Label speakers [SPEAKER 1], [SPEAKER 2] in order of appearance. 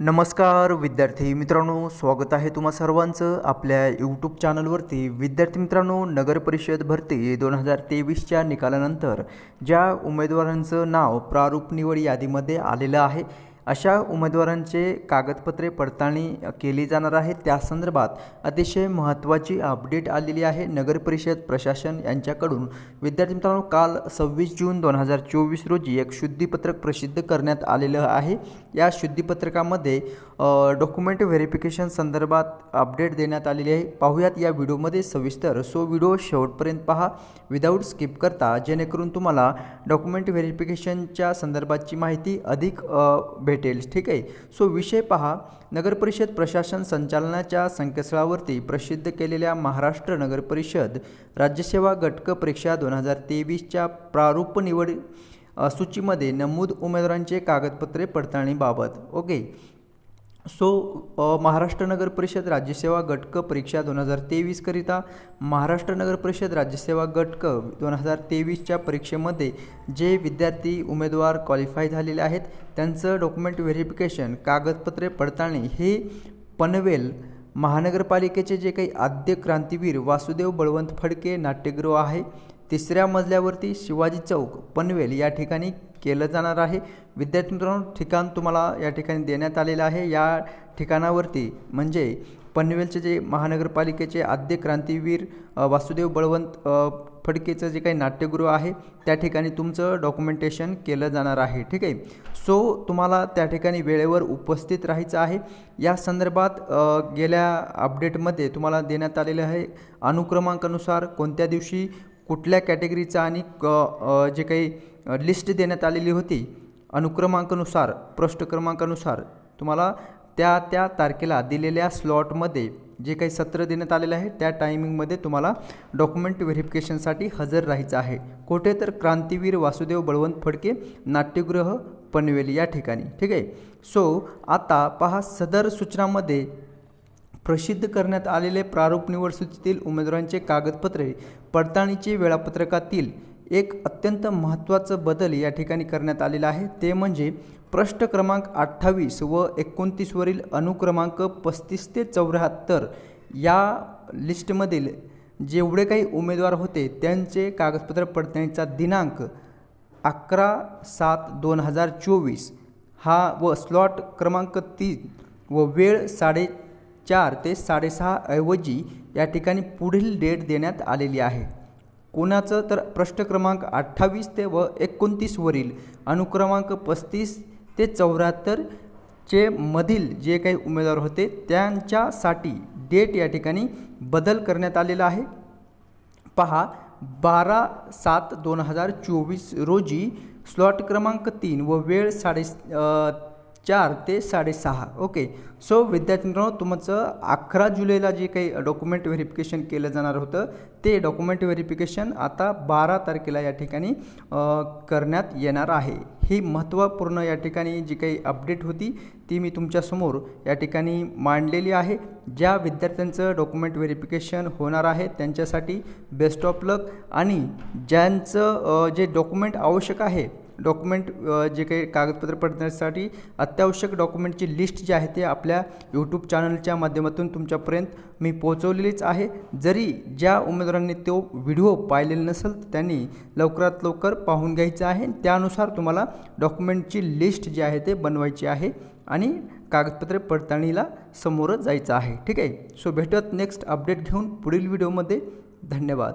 [SPEAKER 1] नमस्कार विद्यार्थी मित्रांनो स्वागत आहे तुम्हा सर्वांचं आपल्या यूट्यूब चॅनलवरती विद्यार्थी मित्रांनो नगर परिषद भरती दोन हजार तेवीसच्या निकालानंतर ज्या उमेदवारांचं नाव प्रारूप निवड यादीमध्ये आलेलं आहे अशा उमेदवारांचे कागदपत्रे पडताळणी केली जाणार आहे. त्या संदर्भात अतिशय महत्त्वाची अपडेट आलेली आहे. नगर परिषद प्रशासन यांच्याकडून. विद्यार्थी मित्रांनो काल सव्वीस जून दोन हजार चोवीस रोजी एक शुद्धीपत्रक प्रसिद्ध करण्यात आलेलं आहे. या शुद्धीपत्रकामध्ये डॉक्युमेंट व्हेरिफिकेशन संदर्भात अपडेट देण्यात आलेली आहे. पाहूयात या व्हिडिओमध्ये सविस्तर. सो व्हिडिओ शेवटपर्यंत पहा. विदाऊट स्किप करता जेणेकरून तुम्हाला डॉक्युमेंट व्हेरिफिकेशनच्या संदर्भातची माहिती अधिक भेटेल. ठीक आहे? सो विषय पहा. नगरपरिषद प्रशासन संचालनाच्या संकेतस्थळावरती प्रसिद्ध केलेल्या महाराष्ट्र नगरपरिषद राज्यसेवा गटक परीक्षा दोन हजार तेवीसच्या प्रारूप निवड सूचीमध्ये नमूद उमेदवारांचे कागदपत्रे पडताळणीबाबत. ओके सो महाराष्ट्र नगर परिषद राज्यसेवा गटक परीक्षा दोन हजार तेवीसकरिता महाराष्ट्र नगर परिषद राज्यसेवा गटक दोन हजार तेवीसच्या परीक्षेमध्ये जे विद्यार्थी उमेदवार क्वालिफाय झालेले आहेत त्यांचं डॉक्युमेंट व्हेरिफिकेशन कागदपत्रे पडताळणी हे पनवेल महानगरपालिकेचे जे काही आद्य क्रांतीवीर वासुदेव बळवंत फडके नाट्यगृह आहे तिसऱ्या मजल्यावरती शिवाजी चौक पनवेल या ठिकाणी केलं जाणार आहे. विद्यार्थी मित्रांनो ठिकाण तुम्हाला या ठिकाणी देण्यात आलेलं आहे. या ठिकाणावरती म्हणजे पनवेलचे जे महानगरपालिकेचे आद्य क्रांतीवीर वासुदेव बळवंत फडकेचं जे काही नाट्यगृह आहे त्या ठिकाणी तुमचं डॉक्युमेंटेशन केलं जाणार आहे. ठीक आहे? सो तुम्हाला त्या ठिकाणी वेळेवर उपस्थित राहायचं आहे. या संदर्भात गेल्या अपडेटमध्ये तुम्हाला देण्यात आलेलं आहे. अनुक्रमांकानुसार कोणत्या दिवशी कुठल्या कॅटेगरीचा आणि क- जे काही लिस्ट देण्यात आलेली होती अनुक्रमांकानुसार पृष्ठ क्रमांकानुसार तुम्हाला त्या त्या तारखेला दिलेल्या स्लॉटमध्ये जे काही सत्र देण्यात आलेलं आहे त्या टायमिंगमध्ये तुम्हाला डॉक्युमेंट व्हेरिफिकेशनसाठी हजर राहायचं आहे. कुठे तर क्रांतीवीर वासुदेव बळवंत फडके नाट्यगृह पनवेल या ठिकाणी. ठीक आहे? सो आता पहा सदर सूचनामध्ये प्रसिद्ध करण्यात आलेले प्रारूप निवड सूचीतील उमेदवारांचे कागदपत्रे पडताळणीचे वेळापत्रकातील एक अत्यंत महत्त्वाचं बदल या ठिकाणी करण्यात आलेला आहे. ते म्हणजे प्रश्न क्रमांक अठ्ठावीस व एकोणतीसवरील अनुक्रमांक पस्तीस ते चौऱ्याहत्तर या लिस्टमधील जेवढे काही उमेदवार होते त्यांचे कागदपत्र पडताळणीचा दिनांक अकरा सात दोन हजार चोवीस हा व स्लॉट क्रमांक तीन व वेळ साडे चार ते साडेसहा ऐवजी या ठिकाणी पुढील डेट देण्यात आलेली आहे. कोणाचं तर प्रश्न क्रमांक अठ्ठावीस ते व एकोणतीसवरील अनुक्रमांक पस्तीस ते चौऱ्याहत्तरचे मधील जे काही उमेदवार होते त्यांच्यासाठी डेट या ठिकाणी बदल करण्यात आलेला आहे. पहा बारा सात दोन हजार चोवीस रोजी स्लॉट क्रमांक तीन व वेळ साडे चार ते साडेसहा. ओके सो विद्यार्थी मित्रांनो तुमचं अकरा जुलैला जे काही डॉक्युमेंट व्हेरिफिकेशन केलं जाणार होतं ते डॉक्युमेंट व्हेरिफिकेशन आता बारा तारखेला या ठिकाणी करण्यात येणार आहे. ही महत्त्वपूर्ण या ठिकाणी जी काही अपडेट होती ती मी तुमच्यासमोर या ठिकाणी मांडलेली आहे. ज्या विद्यार्थ्यांचं डॉक्युमेंट व्हेरिफिकेशन होणार आहे त्यांच्यासाठी बेस्ट ऑफ लक आणि ज्यांचं जे डॉक्युमेंट आवश्यक आहे डॉक्युमेंट जे काही कागदपत्र पडण्यासाठी अत्यावश्यक डॉक्युमेंटची लिस्ट जी आहे ते आपल्या यूट्यूब चॅनलच्या माध्यमातून तुमच्यापर्यंत मी पोहोचवलेलीच आहे. जरी ज्या उमेदवारांनी तो व्हिडिओ पाहिलेला नसेल तर त्यांनी लवकरात लवकर पाहून घ्यायचं आहे. त्यानुसार तुम्हाला डॉक्युमेंटची लिस्ट जी आहे ते बनवायची आहे आणि कागदपत्रे पडताळणीला समोर जायचं आहे. ठीक आहे? सो भेटत नेक्स्ट अपडेट घेऊन पुढील व्हिडिओमध्ये धन्यवाद.